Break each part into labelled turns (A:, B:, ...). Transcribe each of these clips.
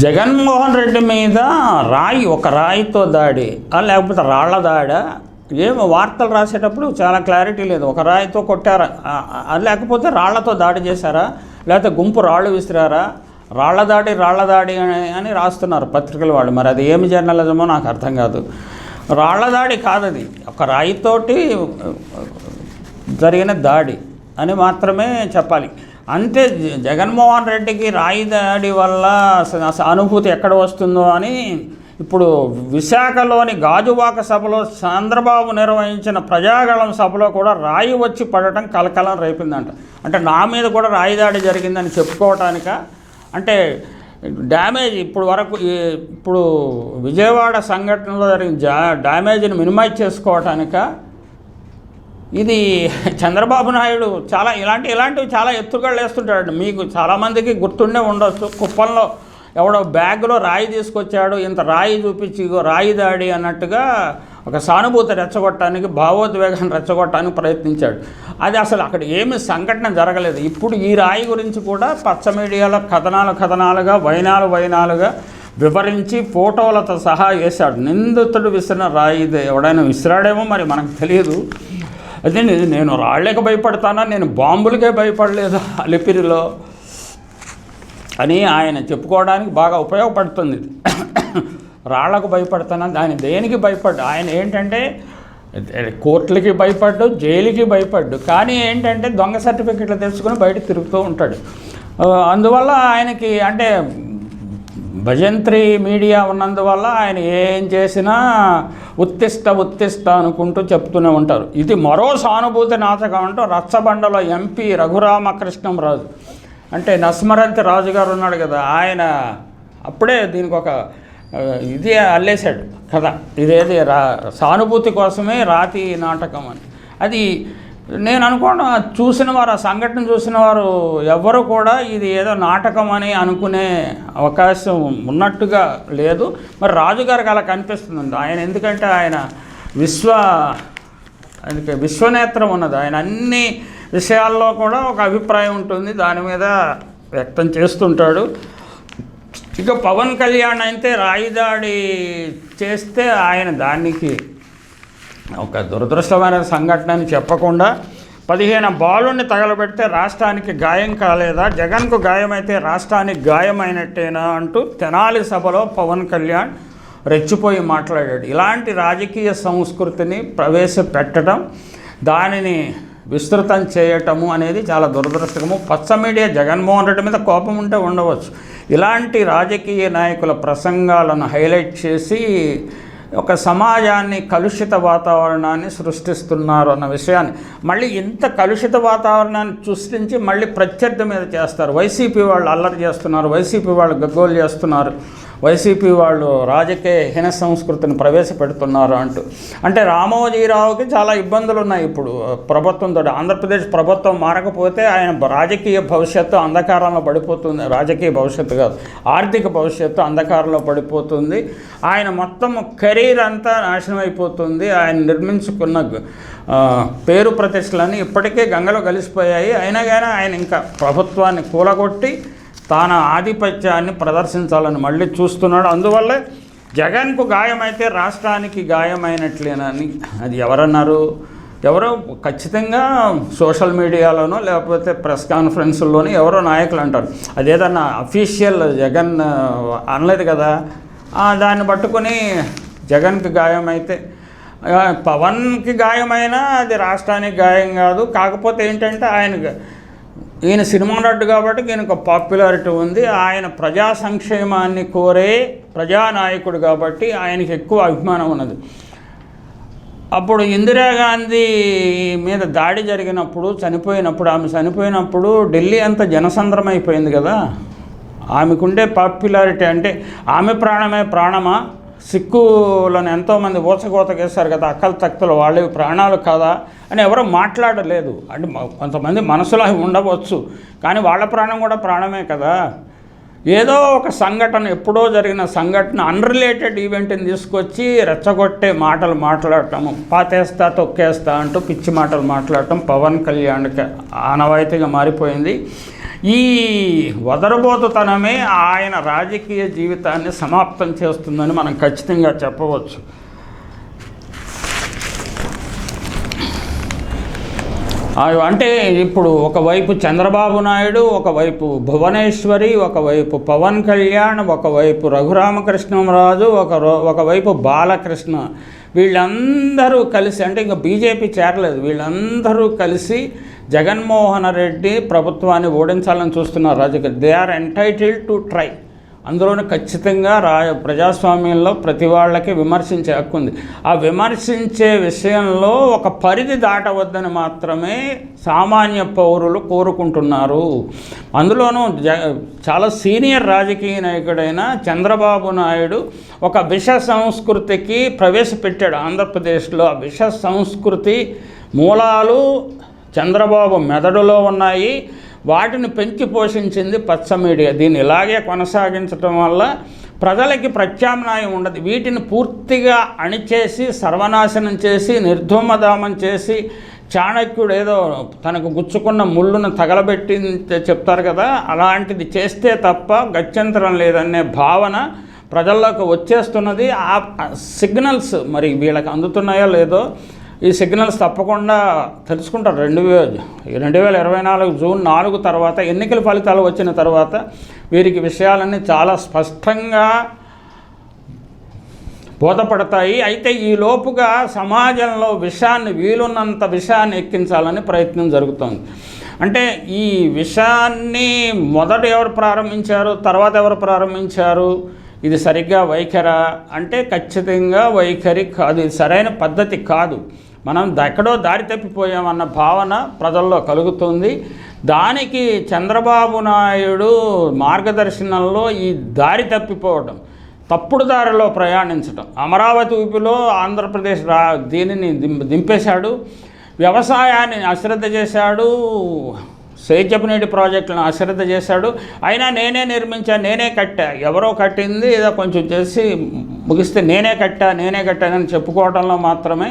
A: జగన్మోహన్ రెడ్డి మీద రాయి ఒక రాయితో దాడి. లేకపోతే రాళ్ళ దాడ? ఏమో వార్తలు రాసేటప్పుడు చాలా క్లారిటీ లేదు. ఒక రాయితో కొట్టారా? లేకపోతే రాళ్ళతో దాడి చేశారా? లేకపోతే గుంపు రాళ్ళు విసిరారా? రాళ్ళ దాడి రాళ్ళ దాడి అని అని రాస్తున్నారు పత్రికల వాళ్ళు. మరి అది ఏమి జర్నలిజమో నాకు అర్థం కాదు. రాళ్ళ దాడి కాదది. ఒక రాయితోటి జరిగిన దాడి అని మాత్రమే చెప్పాలి. అంతే జ- జగన్మోహన్ రెడ్డికి రాయిదాడి వల్ల అనుభూతి ఎక్కడ వస్తుందో అని ఇప్పుడు విశాఖలోని గాజువాక సభలో చంద్రబాబు నిర్వహించిన ప్రజాగళం సభలో కూడా రాయి వచ్చి పడటం కలకలం రేపిందంట. అంటే నా మీద కూడా రాయి దాడి జరిగిందని చెప్పుకోవటానిక అంటే డ్యామేజ్ ఇప్పుడు వరకు ఇప్పుడు విజయవాడ సంఘటనలో జరిగిన డ్యామేజ్ని మినిమైజ్ చేసుకోవటానిక ఇది చంద్రబాబు నాయుడు చాలా ఇలాంటి ఇలాంటివి చాలా ఎత్తుగళ్ళు వేస్తుంటాడు మీకు చాలామందికి గుర్తుండే ఉండొచ్చు. కుప్పంలో ఎవడో బ్యాగ్లో రాయి తీసుకొచ్చాడు. ఇంత రాయి చూపించి రాయి దాడి అన్నట్టుగా ఒక సానుభూతి రెచ్చగొట్టడానికి భావోద్వేగాన్ని రెచ్చగొట్టడానికి ప్రయత్నించాడు. అది అసలు అక్కడ ఏమి సంఘటన జరగలేదు. ఇప్పుడు ఈ రాయి గురించి కూడా పచ్చ మీడియాలో కథనాలు కథనాలుగా వైనాలు వైనాలుగా వివరించి ఫోటోలతో సహా వేశాడు. నిందితుడు విసిరిన రాయి ఎవడైనా విసిరాడేమో మరి మనకు తెలియదు. అదే నేను- రాళ్ళకి భయపడతానా? నేను బాంబులకే భయపడలేదు అలిపిరిలో? అని ఆయన చెప్పుకోవడానికి బాగా ఉపయోగపడుతుంది. ఇది. రాళ్ళకు భయపడతానా? దాని దేనికి భయపడ్డు ఆయన ఏంటంటే కోర్టులకి భయపడ్డు జైలుకి భయపడ్డు కానీ ఏంటంటే దొంగ సర్టిఫికెట్లు తెచ్చుకొని బయట తిరుగుతూ ఉంటాడు. అందువల్ల ఆయనకి అంటే భజంత్రి మీడియా ఉన్నందువల్ల ఆయన ఏం చేసినా ఉత్తిష్ట ఉత్తిష్ట అనుకుంటూ చెప్తూనే ఉంటారు. ఇది మరో సానుభూతి నాటకం అంటూ రచ్చబండలో ఎంపీ రఘురామకృష్ణంరాజు అంటే నస్మరంతి రాజు గారు ఉన్నాడు కదా ఆయన అప్పుడే దీనికి ఒక ఇది అల్లేశాడు కదా ఇదేది రా సానుభూతి కోసమే రాతి నాటకం అని. అది నేను అనుకోవడం చూసిన వారు ఆ సంఘటన చూసిన వారు ఎవ్వరు కూడా ఇది ఏదో నాటకం అని అనుకునే అవకాశం ఉన్నట్టుగా లేదు. మరి రాజుగారికి అలా కనిపిస్తుంది ఆయన ఎందుకంటే ఆయన విశ్వ అందుకే విశ్వనేత్రం ఉన్నది. ఆయన అన్ని విషయాల్లో కూడా ఒక అభిప్రాయం ఉంటుంది. దాని మీద వ్యక్తం చేస్తుంటాడు. ఇక పవన్ కళ్యాణ్ అయితే రాయిదాడి చేస్తే ఆయన దానికి ఒక దురదృష్టమైన సంఘటన అని చెప్పకుండా పదిహేను బాలుని తగలబెడితే రాష్ట్రానికి గాయం కాలేదా? జగన్కు గాయమైతే రాష్ట్రానికి గాయమైనట్టేనా అంటూ తెనాలి సభలో పవన్ కళ్యాణ్ రెచ్చిపోయి మాట్లాడాడు. ఇలాంటి రాజకీయ సంస్కృతిని ప్రవేశపెట్టడం దానిని విస్తృతం చేయటము అనేది చాలా దురదృష్టకము పచ్చ మీడియా జగన్మోహన్ రెడ్డి మీద కోపం ఉంటే ఉండవచ్చు. ఇలాంటి రాజకీయ నాయకుల ప్రసంగాలను హైలైట్ చేసి ఒక సమాజాన్ని కలుషిత వాతావరణాన్ని సృష్టిస్తున్నారు అన్న విషయాన్ని. మళ్ళీ ఇంత కలుషిత వాతావరణాన్ని సృష్టించి మళ్ళీ ప్రత్యర్థి మీద చేస్తారు. వైసీపీ వాళ్ళు అల్లరి చేస్తున్నారు వైసీపీ వాళ్ళు గగ్గోలు చేస్తున్నారు. వైసీపీ వాళ్ళు రాజకీయ హీన సంస్కృతిని ప్రవేశపెడుతున్నారు అంటూ. అంటే రామోజీరావుకి చాలా ఇబ్బందులు ఉన్నాయి ఇప్పుడు ప్రభుత్వంతో ఆంధ్రప్రదేశ్ ప్రభుత్వం మారకపోతే ఆయన రాజకీయ భవిష్యత్తు అంధకారంలో పడిపోతుంది. రాజకీయ భవిష్యత్తు కాదు ఆర్థిక భవిష్యత్తు అంధకారంలో పడిపోతుంది. ఆయన మొత్తం కెరీర్ అంతా నాశనం అయిపోతుంది. ఆయన నిర్మించుకున్న పేరు ప్రతిష్టలన్నీ ఇప్పటికే గంగలో కలిసిపోయాయి. అయినా కానీ ఆయన ఇంకా ప్రభుత్వాన్ని కూలగొట్టి తాన ఆధిపత్యాన్ని ప్రదర్శించాలని మళ్ళీ చూస్తున్నాడు. అందువల్లే జగన్కు గాయమైతే రాష్ట్రానికి గాయమైనట్లేనని అది ఎవరన్నారు? ఎవరో ఖచ్చితంగా సోషల్ మీడియాలోనో లేకపోతే ప్రెస్ కాన్ఫరెన్సుల్లోనో ఎవరో నాయకులు అంటారు. అదేదన్నా అఫీషియల్ జగన్ అనలేదు కదా? దాన్ని పట్టుకొని జగన్కి గాయమైతే పవన్కి గాయమైనా అది రాష్ట్రానికి గాయం కాదు. కాకపోతే ఏంటంటే ఆయన ఈయన సినిమా నటుడు కాబట్టి ఈయనకు పాపులారిటీ ఉంది. ఆయన ప్రజా సంక్షేమాన్ని కోరే ప్రజానాయకుడు కాబట్టి ఆయనకి ఎక్కువ అభిమానం ఉన్నది. అప్పుడు ఇందిరాగాంధీ మీద దాడి జరిగినప్పుడు చనిపోయినప్పుడు ఆమె చనిపోయినప్పుడు ఢిల్లీ అంత జనసంద్రమైపోయింది కదా. ఆమెకుండే పాపులారిటీ అంటే ఆమె ప్రాణమే ప్రాణమా? సిక్కులను ఎంతోమంది ఊచకోతకేశారు కదా అక్కల తక్కువలు వాళ్ళవి ప్రాణాలు కాదా అని ఎవరో మాట్లాడలేదు. అంటే కొంతమంది మనసులో ఉండవచ్చు కానీ వాళ్ళ ప్రాణం కూడా ప్రాణమే కదా. ఏదో ఒక సంఘటన ఎప్పుడో జరిగిన సంఘటన అన్రిలేటెడ్ ఈవెంట్ని తీసుకొచ్చి రెచ్చగొట్టే మాటలు మాట్లాడటము పాతేస్తా తొక్కేస్తా అంటూ పిచ్చి మాటలు మాట్లాడటం పవన్ కళ్యాణ్కి ఆనవాయితీగా మారిపోయింది. ఈ వదరబోతుతనమే ఆయన రాజకీయ జీవితాన్ని సమాప్తం చేస్తుందని మనం ఖచ్చితంగా చెప్పవచ్చు. అంటే ఇప్పుడు ఒకవైపు చంద్రబాబు నాయుడు ఒకవైపు భువనేశ్వరి ఒకవైపు పవన్ కళ్యాణ్ ఒకవైపు రఘురామకృష్ణరాజు ఒక రో- ఒకవైపు బాలకృష్ణ. వీళ్ళందరూ కలిసి అంటే ఇంకా బీజేపీ చేరలేదు. వీళ్ళందరూ కలిసి జగన్మోహన్ రెడ్డి ప్రభుత్వాన్ని ఓడించాలని చూస్తున్నారు రాజకీయ they are entitled to try. అందులోనే ఖచ్చితంగా రా ప్రజాస్వామ్యంలో ప్రతి వాళ్ళకి విమర్శించే హక్కు ఉంది. ఆ విమర్శించే విషయంలో ఒక పరిధి దాటవద్దని మాత్రమే సామాన్య పౌరులు కోరుకుంటున్నారు. అందులోనూ జ చాలా సీనియర్ రాజకీయ నాయకుడైన చంద్రబాబు నాయుడు ఒక విష సంస్కృతికి ప్రవేశపెట్టాడు ఆంధ్రప్రదేశ్లో. ఆ విష సంస్కృతి మూలాలు చంద్రబాబు మెదడులో ఉన్నాయి. వాటిని పెంచి పోషించింది పచ్చ మీడియా. దీన్ని ఇలాగే కొనసాగించడం వల్ల ప్రజలకి ప్రత్యామ్నాయం ఉండదు. వీటిని పూర్తిగా అణిచేసి సర్వనాశనం చేసి నిర్ధూమధామం చేసి చాణక్యుడు ఏదో తనకు గుచ్చుకున్న ముళ్ళును తగలబెట్టి చెప్తారు కదా అలాంటిది చేస్తే తప్ప గత్యంతరం లేదనే భావన ప్రజల్లోకి వచ్చేస్తున్నది. ఆ సిగ్నల్స్ మరి వీళ్ళకి అందుతున్నాయో లేదో ఈ సిగ్నల్స్ తప్పకుండా తెలుసుకుంటారు. రెండు వేల రెండు వేల ఇరవై నాలుగు జూన్ నాలుగు తర్వాత ఎన్నికల ఫలితాలు వచ్చిన తర్వాత వీరికి విషయాలన్నీ చాలా స్పష్టంగా బోధపడతాయి. అయితే ఈ లోపుగా సమాజంలో విషాన్ని వీలున్నంత విషయాన్ని ఎక్కించాలని ప్రయత్నం జరుగుతుంది. అంటే ఈ విషయాన్ని మొదట ఎవరు ప్రారంభించారు తర్వాత ఎవరు ప్రారంభించారు ఇది సరిగ్గా వైఖరా? అంటే ఖచ్చితంగా వైఖరి కాదు ఇది సరైన పద్ధతి కాదు. మనం ఎక్కడో దారి తప్పిపోయామన్న భావన ప్రజల్లో కలుగుతుంది. దానికి చంద్రబాబు నాయుడు మార్గదర్శనంలో ఈ దారి తప్పిపోవడం తప్పుడు దారిలో ప్రయాణించడం అమరావతి ఊపిలో ఆంధ్రప్రదేశ్ రా దీనిని దింపేశాడు. వ్యవసాయాన్ని అశ్రద్ధ చేశాడు. సేద్యపునీటి ప్రాజెక్టులను అశ్రద్ధ చేశాడు. అయినా నేనే నిర్మించా నేనే కట్టా. ఎవరో కట్టింది ఏదో కొంచెం చేసి ముగిస్తే నేనే కట్టా నేనే కట్టానని చెప్పుకోవడంలో మాత్రమే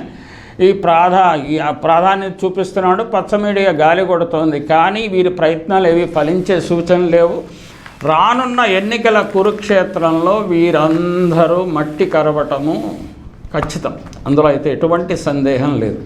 A: ఈ ప్రాధా ఈ ప్రాధాన్యత చూపిస్తున్నాడు. పచ్చ మీడియా గాలి కొడుతోంది. కానీ వీరి ప్రయత్నాలు ఏవి ఫలించే సూచనలు లేవు. రానున్న ఎన్నికల కురుక్షేత్రంలో వీరందరూ మట్టి కరవటము ఖచ్చితం. అందులో అయితే ఎటువంటి సందేహం లేదు.